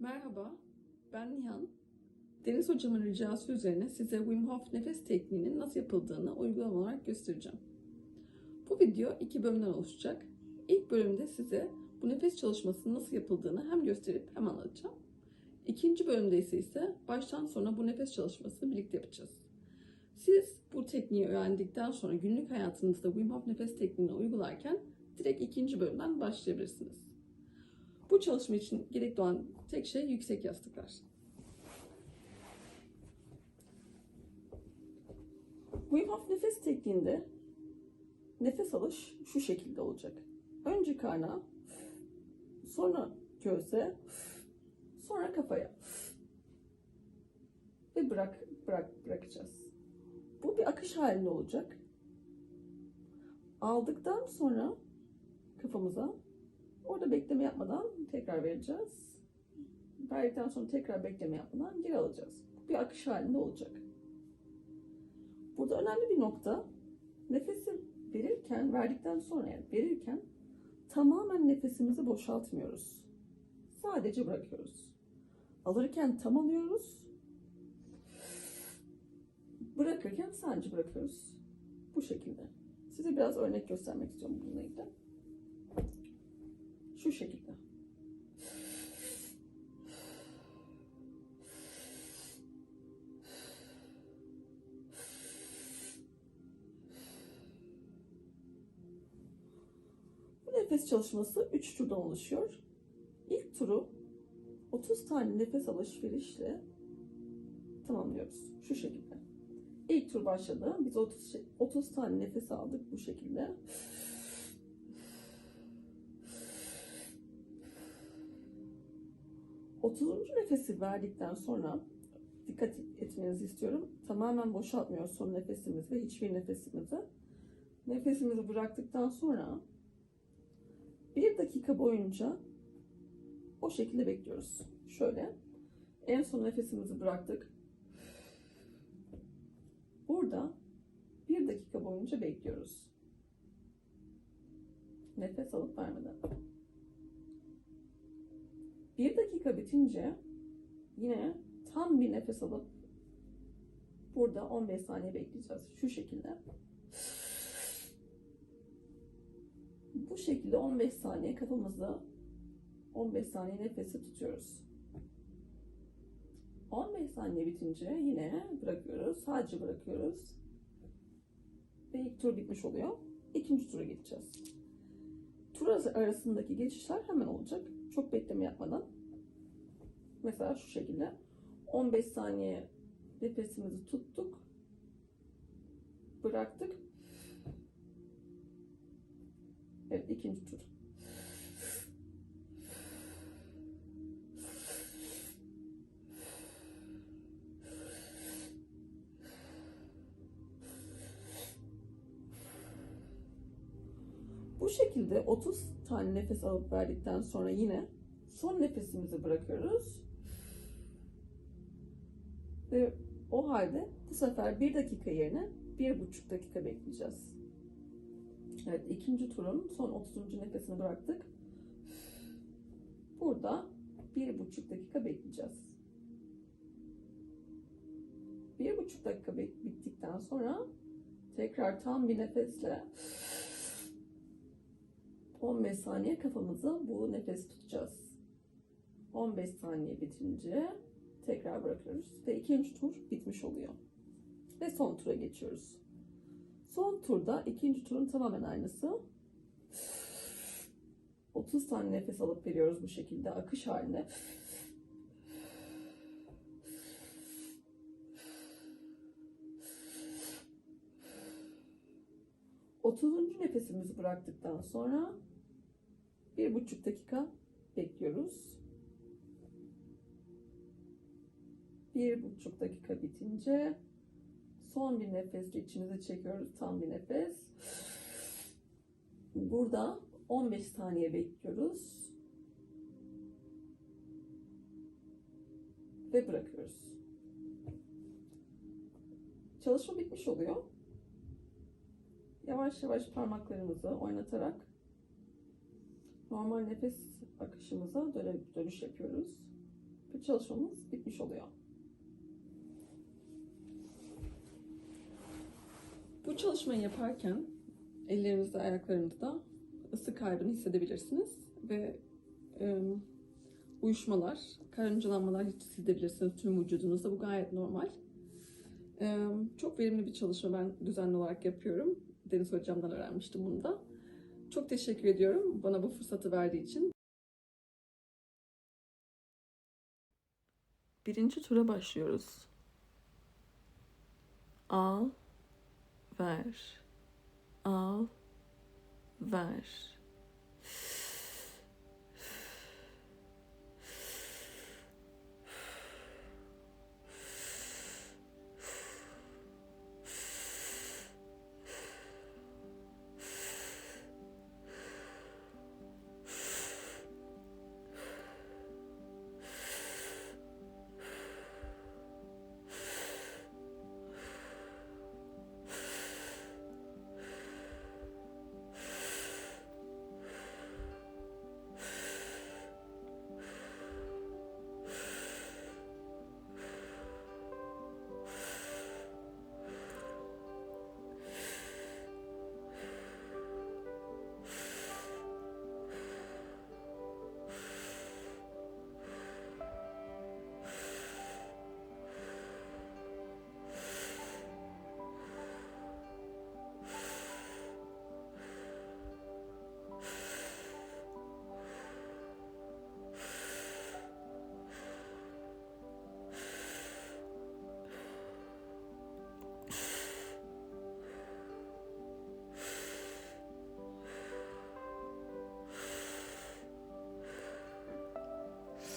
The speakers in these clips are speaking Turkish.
Merhaba, ben Nihan. Deniz hocamın ricası üzerine size Wim Hof nefes tekniğinin nasıl yapıldığını uygulama olarak göstereceğim. Bu video iki bölümden oluşacak. İlk bölümde size bu nefes çalışmasının nasıl yapıldığını hem gösterip hem anlatacağım. İkinci bölümde ise ise baştan sona bu nefes çalışmasını birlikte yapacağız. Siz bu tekniği öğrendikten sonra günlük hayatınızda Wim Hof nefes tekniğini uygularken direkt ikinci bölümden başlayabilirsiniz. Bu çalışma için gerekli olan tek şey yüksek yastıklar. Wim Hof nefes tekniğinde nefes alış şu şekilde olacak. Önce karna, sonra göğse, sonra kafaya. Ve bırak, bırak, bırakacağız. Bu bir akış halinde olacak. Aldıktan sonra kafamıza Orada bekleme yapmadan tekrar vereceğiz. Verdikten sonra tekrar bekleme yapmadan geri alacağız. Bir akış halinde olacak. Burada önemli bir nokta nefesi verirken, verdikten sonra yani verirken tamamen nefesimizi boşaltmıyoruz. Sadece bırakıyoruz. Alırken tam alıyoruz. Bırakırken sadece bırakıyoruz. Bu şekilde. Size biraz örnek göstermek istiyorum bununla ilgili. Şu şekilde. Bu nefes çalışması 3 turdan oluşuyor. İlk turu 30 tane nefes alışverişle tamamlıyoruz. Şu şekilde. İlk tur başladı. Biz 30, 30 tane nefes aldık bu şekilde. 30. nefesi verdikten sonra dikkat etmenizi istiyorum. Tamamen boşaltmıyoruz son nefesimizi ve hiçbir nefesimizi. Nefesimizi bıraktıktan sonra bir dakika boyunca o şekilde bekliyoruz. Şöyle. En son nefesimizi bıraktık. Burada bir dakika boyunca bekliyoruz. Nefes alıp vermeden. Bir dakika bitince yine tam bir nefes alıp burada 15 saniye bekleyeceğiz. Şu şekilde. Bu şekilde 15 saniye kafamızda 15 saniye nefesi tutuyoruz. 15 saniye bitince yine bırakıyoruz. Sadece bırakıyoruz. Ve ilk tur bitmiş oluyor. İkinci tura geçeceğiz. Tur arasındaki geçişler hemen olacak. Çok bekleme yapmadan. Mesela şu şekilde 15 saniye nefesimizi tuttuk. Bıraktık. Evet ikinci tur. Bu şekilde 30 tane nefes alıp verdikten sonra yine son nefesimizi bırakıyoruz. Ve o halde bu sefer bir dakika yerine bir buçuk dakika bekleyeceğiz. Evet ikinci turun son 30. nefesini bıraktık. Burada bir buçuk dakika bekleyeceğiz. Bir buçuk dakika bittikten sonra tekrar tam bir nefesle 15 saniye kafamızı bu nefes tutacağız. 15 saniye bitince tekrar bırakıyoruz ve ikinci tur bitmiş oluyor. Ve son tura geçiyoruz. Son turda ikinci turun tamamen aynısı. 30 tane nefes alıp veriyoruz bu şekilde akış haline. 30. nefesimizi bıraktıktan sonra bir buçuk dakika bekliyoruz. Bir buçuk dakika bitince son bir nefesle içimize çekiyoruz tam bir nefes. Burada 15 saniye bekliyoruz. Ve bırakıyoruz. Çalışma bitmiş oluyor. Yavaş yavaş parmaklarımızı oynatarak normal nefes akışımıza dönüş yapıyoruz. Bu çalışmamız bitmiş oluyor. Bu çalışmayı yaparken ellerinizde, ayaklarınızda ısı kaybını hissedebilirsiniz ve e, uyuşmalar, karıncalanmalar hissedebilirsiniz tüm vücudunuzda. Bu gayet normal. E, çok verimli bir çalışma ben düzenli olarak yapıyorum. Deniz hocamdan öğrenmiştim bunu da. Çok teşekkür ediyorum bana bu fırsatı verdiği için. Birinci tura başlıyoruz. Al, ver. Al, ver.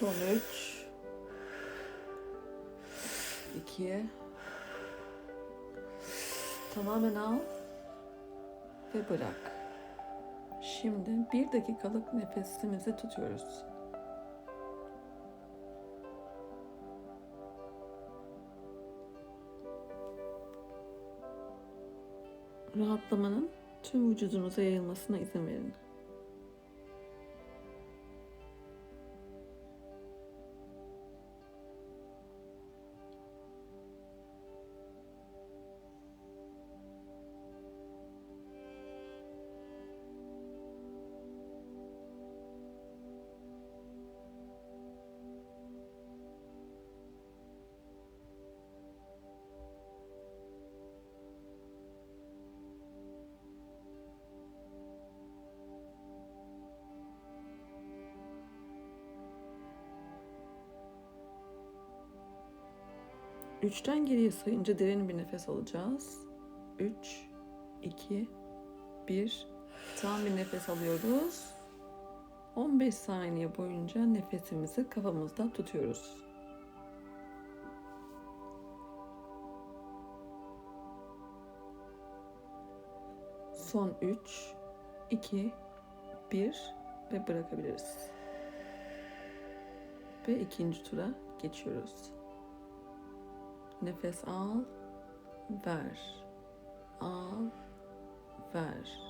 Son üç. İki. Tamamen al. Ve bırak. Şimdi bir dakikalık nefesimizi tutuyoruz. Rahatlamanın tüm vücudunuza yayılmasına izin verin. Üçten geriye sayınca derin bir nefes alacağız. Üç, iki, bir. Tam bir nefes alıyoruz. 15 saniye boyunca nefesimizi kafamızda tutuyoruz. Son 3, 2, 1 ve bırakabiliriz. Ve ikinci tura geçiyoruz. Nefes al, ver. Al, ver.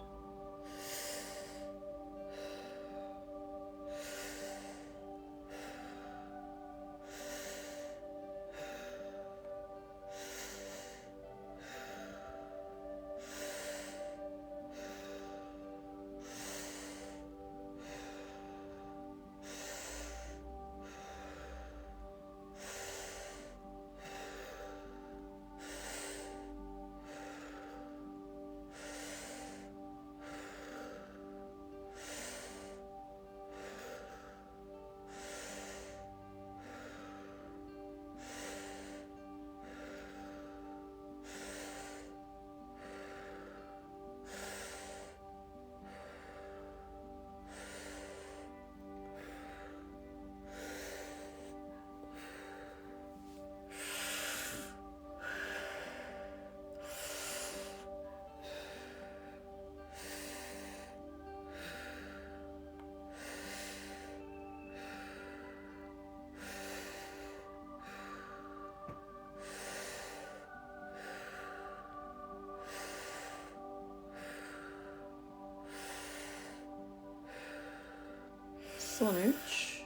Son üç.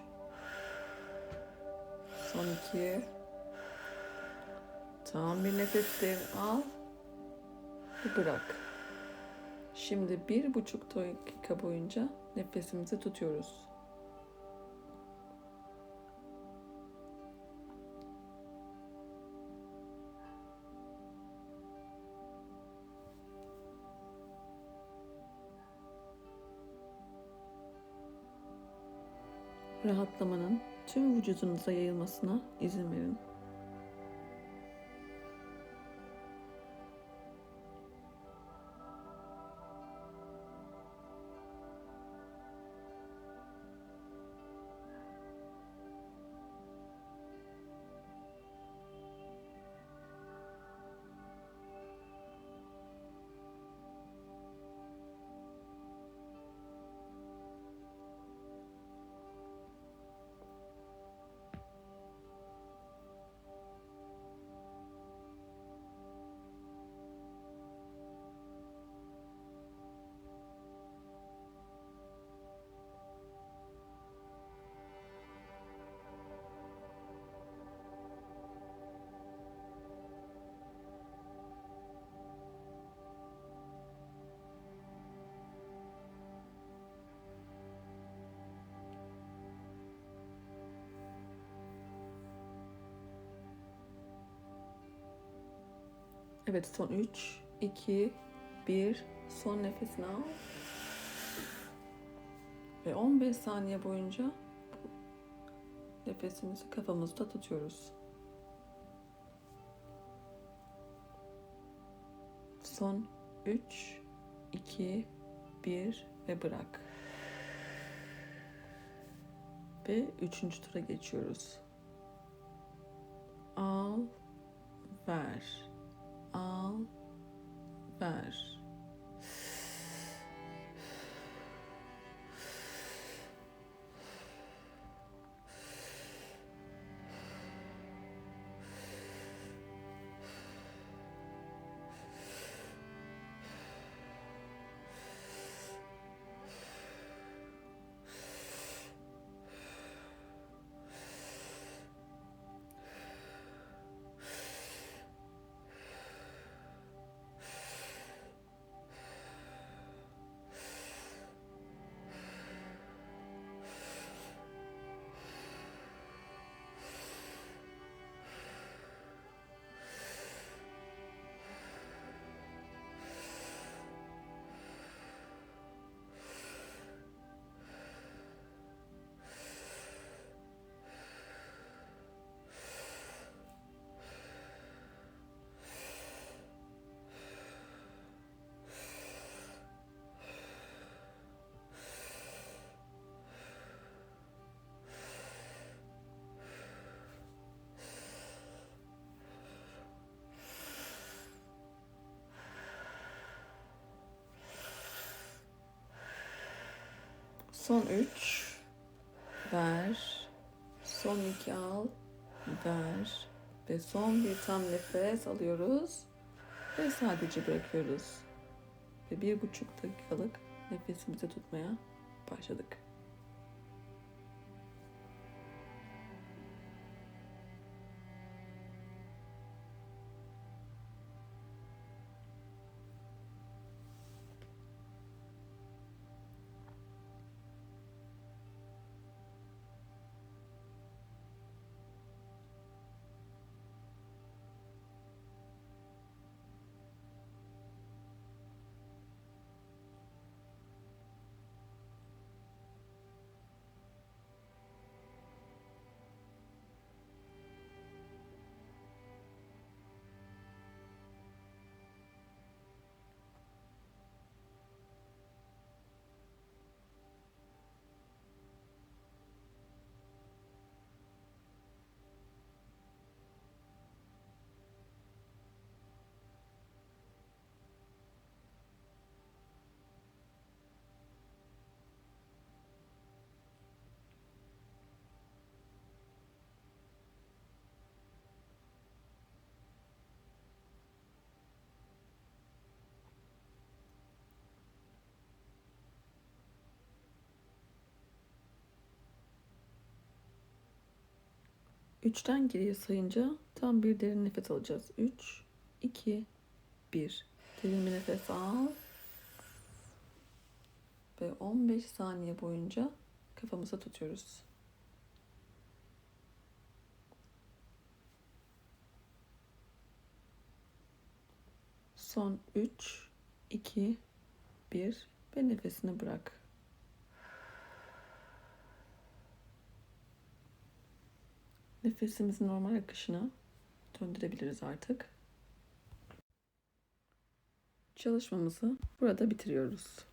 Son iki. Tam bir nefes derin al. Bırak. Şimdi bir buçuk dakika boyunca nefesimizi tutuyoruz. Rahatlamanın tüm vücudunuza yayılmasına izin verin. Evet son 3, 2, 1. Son nefesini al. Ve 15 saniye boyunca nefesimizi kafamızda tutuyoruz. Son 3, 2, 1 ve bırak. Ve üçüncü tura geçiyoruz. Al, ver al, ver. Son 3 ver. Son 2 al. Ver. Ve son bir tam nefes alıyoruz. Ve sadece bırakıyoruz. Ve bir buçuk dakikalık nefesimizi tutmaya başladık. 3'ten geriye sayınca tam bir derin nefes alacağız. 3, 2, 1. Derin bir nefes al. Ve 15 saniye boyunca kafamıza tutuyoruz. Son 3, 2, 1 ve nefesini bırak. Nefesimizin normal akışına döndürebiliriz artık. Çalışmamızı burada bitiriyoruz.